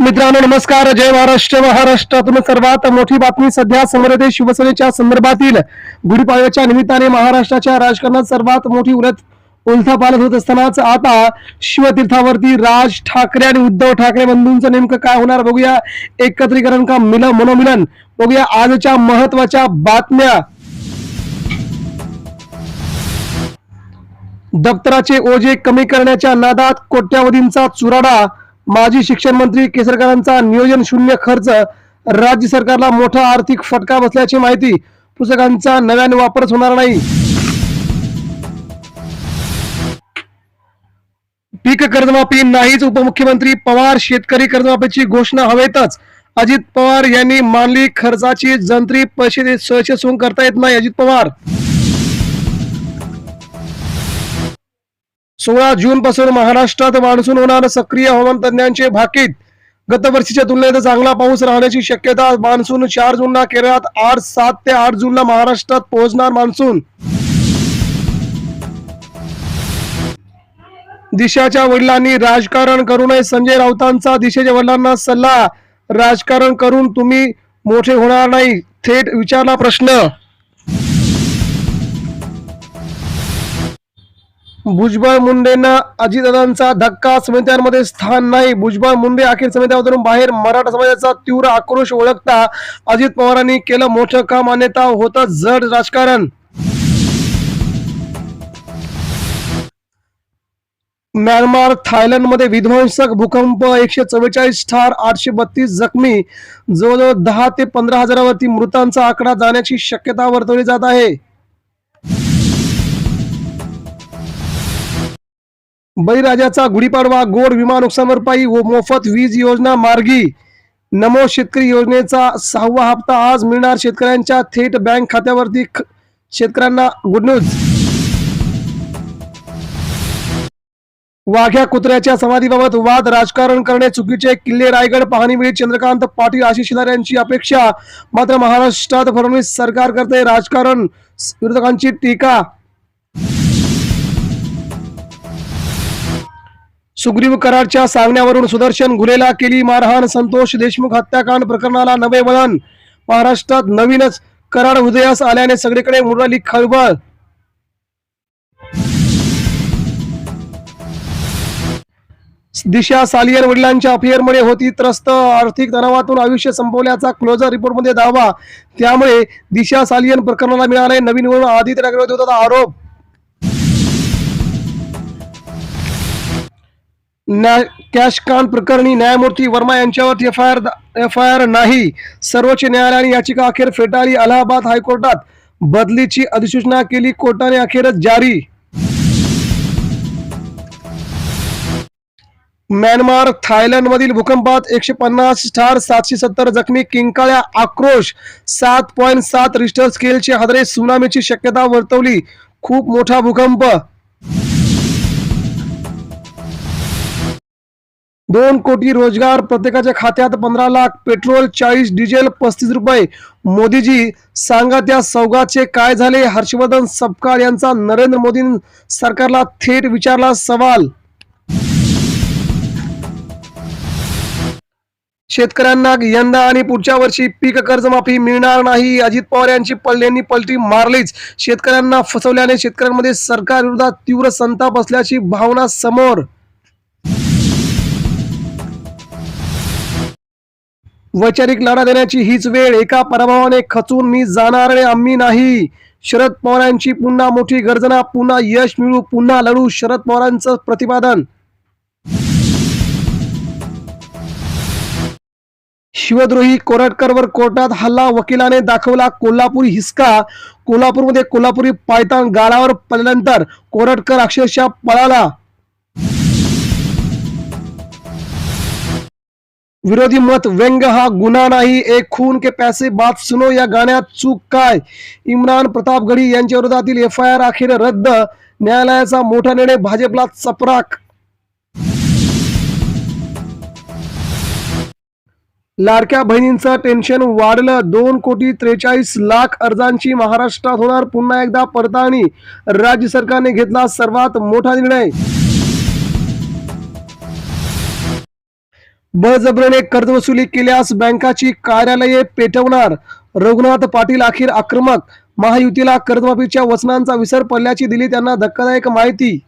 मित्रांनो नमस्कार. जय महाराष्ट्र. महाराष्ट्रातून सर्वात मोठी बातमी सध्या समोर येते शिवसेनेच्या संदर्भातील गुढीपाडव्याच्या निमित्ताने महाराष्ट्राच्या राजकारणात सर्वात मोठी उलट उलथापालट होत असतानाच आता शिवतीर्थावरती राज ठाकरे आणि उद्धव ठाकरे बंधूंचं नेमकं काय होणार बघूया. एकत्रीकरण का मिल मनोमिलन? बघूया आजच्या महत्त्वाच्या बातम्या. दप्तराचे ओझे कमी करण्याच्या नादात कोट्यावधींचा चुराडा माजी शिक्षण मंत्री केसरकरांचा नियोजन शून्य खर्च राज्य सरकारला मोठा आर्थिक फटका बसल्याची माहिती पुस्तकांचा नव्याने वापरच होणार नाही. पीक कर्जमाफी नाहीच उपमुख्यमंत्री पवार शेतकरी कर्जमाफीची घोषणा हवेतच. अजित पवार यांनी मानली खर्चाची जंत्री पैसे सहसे सोंग करता येत नाही अजित पवार सोळा जून पासून महाराष्ट्रात मान्सून होणार सक्रिय हवामान तज्ञांचे भाकीत. गतवर्षीच्या तुलनेत चांगला पाऊस राहण्याची शक्यता मान्सून चार जूनला केरळात आठ सात ते आठ जूनला महाराष्ट्रात पोहोचणार मान्सून. दिशाच्या वडिलांनी राजकारण करू नये संजय राऊतांचा दिशेच्या वडिलांना सल्ला. राजकारण करून तुम्ही मोठे होणार नाही थेट विचारला प्रश्न. भुजबळ मुंडेंना अजितदादांचा धक्का समित्यांमध्ये स्थान नाही. भुजबळ मुंडे अखेर समित्यामधून बाहेर मराठा समाजाचा तीव्र आक्रोश ओळखता अजित पवारांनी केलं मोठं काम अन्यथा होतं जड राजकारण. म्यानमार थायलंडमध्ये विध्वंसक भूकंप एकशे चव्वेचाळीस ठार आठशे बत्तीस जखमी. जवळजवळ दहा ते पंधरा हजारावरती मृतांचा आकडा जाण्याची शक्यता वर्तवली जात आहे. बळीराजाचा गुढीपाडवा गोड विमा नुकसान भरपाई व मोफत वीज योजना मार्गी. नमो शेतकरी योजनेचा सहावा हप्ता आज मिळणार शेतकऱ्यांच्या थेट बँक खात्यावरती. शेतकऱ्यांना गुड न्यूज वाघ्या कुत्र्याच्या समाधीबाबत वाद राजकारण करणे चुकीचे किल्ले रायगड पाहणीवेळी चंद्रकांत पाटील आशिष शिलार यांची अपेक्षा. मात्र महाराष्ट्रात फडणवीस सरकार करते राजकारण विरोधकांची टीका. सुग्रीव करारच्या सांगण्यावरून सुदर्शन गुलेला केली मारहाण. संतोष देशमुख हत्याकांड प्रकरणाला नवे वळण. महाराष्ट्रात नवीनच करार उदयास आल्याने सगळीकडे उडाली खळबळ. दिशा सालियर वडिलांच्या अफेअरमुळे होती त्रस्त. आर्थिक तणावातून आयुष्य संपवल्याचा क्लोजर रिपोर्टमध्ये दावा. त्यामुळे दिशा सालियन प्रकरणाला मिळाले नवीन वळण. आदित्य ठाकरे होता आरोप. न्याय कॅश कान प्रकरणी न्यायमूर्ती वर्मा यांच्यावर F I R F I R नाही. सर्वोच्च न्यायालयाने याचिका अखेर फेटाळली. अलाहाबाद हायकोर्टात बदलीची अधिसूचना केली. कोर्टाने अखेरच जारी. म्यानमार थायलंड मधील भूकंपात एकशे पन्नास ठार सातशे सत्तर जखमी किंकाळ्या आक्रोश. सात पॉईंट सात रिस्टर स्केलचे हादरे सुनामीची शक्यता वर्तवली. खूप मोठा भूकंप. दोन कोटी रोजगार प्रत्येकाच्या खात्यात पंधरा लाख पेट्रोल चाळीस डिझेल पस्तीस रुपये. मोदीजी सांगा त्या सौगाचे काय झाले? हर्षवर्धन सपकाळ यांचा नरेंद्र मोदी सरकारला थेट विचारला सवाल. शेतकऱ्यांना यंदा आणि पुढच्या वर्षी पीक कर्जमाफी मिळणार नाही. अजित पवार यांची पल्ल्यांनी पलटी मारलीच. शेतकऱ्यांना फसवल्याने शेतकऱ्यांमध्ये सरकार विरोधात तीव्र संताप असल्याची भावना समोर. वैचारिक लढा देण्याची हीच वेळ. एका पराभवाने खचून मी जाणार आम्ही नाही. शरद पवारांची पुन्हा मोठी गर्जना पुन्हा यश मिळू पुन्हा लढू शरद पवारांचं प्रतिपादन. शिवद्रोही कोरटकरवर कोर्टात हल्ला वकिलाने दाखवला कोल्हापुरी हिसका. कोल्हापूरमध्ये कोल्हापुरी पायतान गाळावर पडल्यानंतर कोरटकर अक्षरशः पळाला. विरोधी मत व्यंग हा गुन्हा नाही. एक खून के पैसे बात सुनो या गाण्यात चूक काय? इम्रान प्रतापगडी यांच्या विरोधातील एफ आय आर अखेर रद्द. न्यायालयाचा मोठा निर्णय भाजपला चपराक. लाडक्या बहिणींचं टेन्शन वाढलं. दोन कोटी त्रेचाळीस लाख अर्जांची महाराष्ट्रात होणार पुन्हा एकदा पडताळणी. राज्य सरकारने घेतला सर्वात मोठा निर्णय. बळजबरीने कर्जवसुली केल्यास बँकाची कार्यालये पेटवणार. रघुनाथ पाटील अखेर आक्रमक. महायुतीला कर्जमाफीच्या वचनांचा विसर पडल्याची दिली त्यांना धक्कादायक माहिती.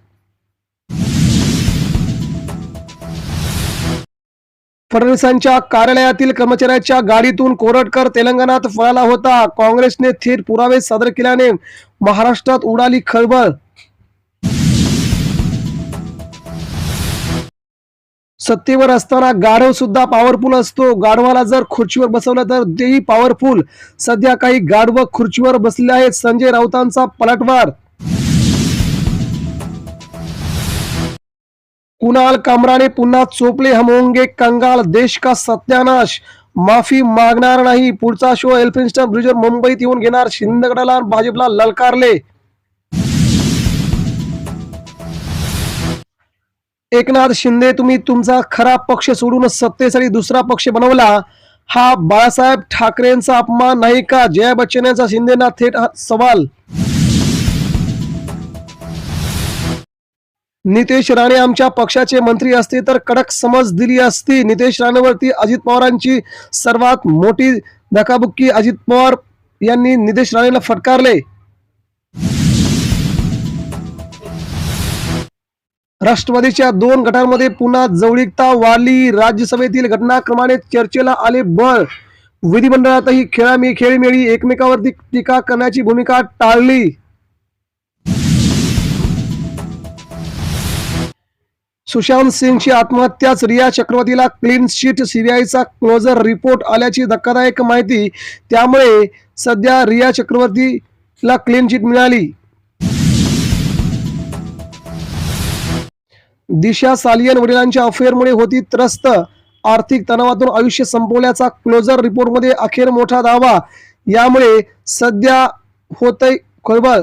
फडणवीसांच्या कार्यालयातील कर्मचाऱ्याच्या गाडीतून कोरटकर तेलंगणात फळाला होता. काँग्रेसने थेट पुरावे सादर केल्याने महाराष्ट्रात उडाली खळबळ. सत्तेवर असताना गाढव सुद्धा पॉवरफुल असतो. गाढवाला जर खुर्चीवर बसवलं तर तेही पॉवरफुल सध्या काही गाढव खुर्चीवर बसले आहेत. संजय राऊतांचा पलटवार. कुणाल कामराने पुन्हा चोपले हम होंगे कंगाल. देश का सत्यानाश. माफी मागणार नाही. पुढचा शो एल्फिन्स्टन ब्रिजवर मुंबईत येऊन घेणार. शिंदगडाला भाजपला ललकारले. एकनाथ शिंदे तुम्ही तुमचा खरा पक्ष सोडून सत्तेसाठी दुसरा पक्ष बनवला हा बाळासाहेब ठाकरेंचा अपमान नाही का? जया बच्चन यांचा शिंदेना थेट हा सवाल. नितेश राणे आमच्या पक्षाचे मंत्री असते तर कडक समज दिली असती. नितेश राणेवरती अजित पवारांची सर्वात मोठी धकाबुक्की अजित पवार यांनी नितेश राणेला फटकारले. राष्ट्रवादीच्या दोन गटांमध्ये पुन्हा जवळीकता वाढली. राज्यसभेतील घटनाक्रमाने चर्चेला आले बळ. विधिमंडळातही खेळामी खेळीमेळी एकमेकावरती टीका करण्याची भूमिका टाळली. सुशांत सिंगची आत्महत्याच रिया चक्रवर्तीला क्लीन शीट सीबीआयचा क्लोजर रिपोर्ट आल्याची धक्कादायक माहिती. त्यामुळे सध्या रिया चक्रवर्तीला क्लीन शीट मिळाली. दिशा सालियन वडिलांच्या अफेअरमुळे होती त्रस्त. आर्थिक तणावातून आयुष्य संपवल्याचा क्लोजर रिपोर्टमध्ये अखेर मोठा दावा. यामुळे सध्या होतय खळबळ.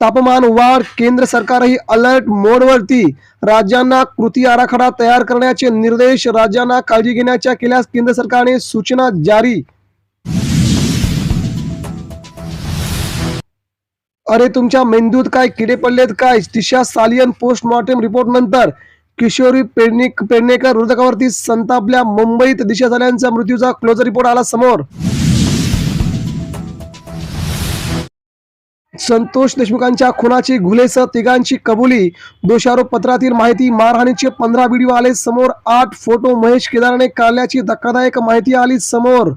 तापमान वाढ केंद्र सरकारही अलर्ट मोडवरती राज्यांना कृती आराखडा तयार करण्याचे निर्देश राज्यांना काळजी घेण्याच्या केल्यास केंद्र सरकारने सूचना जारी. अरे तुमच्या मेंदूत काय किडे पडलेत काय? दिशा सालियन पोस्टमॉर्टम रिपोर्ट नंतर किशोरी पेडणेक पेडणेकर हृदकावरती संतापल्या. मुंबईत दिशा सालियनचा मृत्यूचा क्लोजर रिपोर्ट आला समोर. संतोष देशमुखांच्या खुनाची घुलेसह तिघांची कबुली. दोषारोप पत्रातील माहिती मारहाणीचे पंधरा व्हिडिओ आले समोर. आठ फोटो महेश केदाराने काढल्याची धक्कादायक माहिती आली समोर.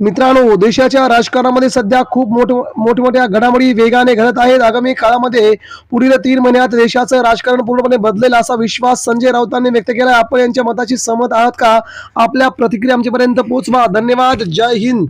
मित्रांनो देशाच्या राजकारणामध्ये सध्या खूप मोठ मोठमोठ्या घडामोडी वेगाने घडत आहेत. आगामी काळामध्ये पुढील तीन महिन्यात देशाचं राजकारण पूर्णपणे बदलेल असा विश्वास संजय राऊतांनी व्यक्त केला आपण यांच्या मताची सहमत आहात का? आपल्या प्रतिक्रिया आमच्यापर्यंत पोहोचवा. धन्यवाद. जय हिंद.